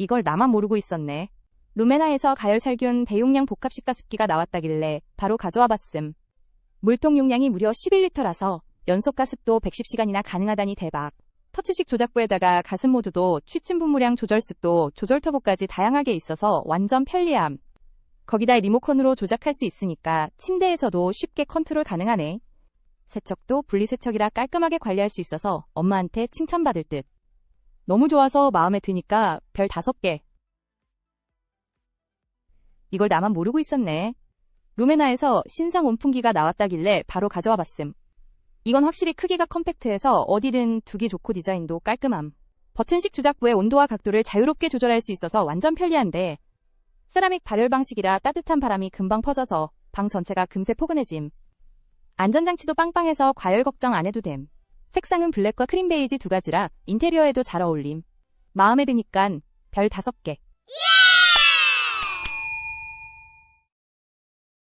이걸 나만 모르고 있었네. 루메나에서 가열살균 대용량 복합식 가습기가 나왔다길래 바로 가져와 봤음. 물통 용량이 무려 11리터라서 연속 가습도 110시간이나 가능하다니 대박. 터치식 조작부에다가 가습 모드도 취침 분무량 조절 습도, 조절 터보까지 다양하게 있어서 완전 편리함. 거기다 리모컨으로 조작할 수 있으니까 침대에서도 쉽게 컨트롤 가능하네. 세척도 분리세척이라 깔끔하게 관리할 수 있어서 엄마한테 칭찬받을 듯. 너무 좋아서 마음에 드니까 별 5개. 이걸 나만 모르고 있었네. 루메나에서 신상 온풍기가 나왔다길래 바로 가져와 봤음. 이건 확실히 크기가 컴팩트해서 어디든 두기 좋고 디자인도 깔끔함. 버튼식 조작부의 온도와 각도를 자유롭게 조절할 수 있어서 완전 편리한데 세라믹 발열 방식이라 따뜻한 바람이 금방 퍼져서 방 전체가 금세 포근해짐. 안전장치도 빵빵해서 과열 걱정 안 해도 됨. 색상은 블랙과 크림 베이지 두 가지라 인테리어에도 잘 어울림. 마음에 드니깐 별 5개.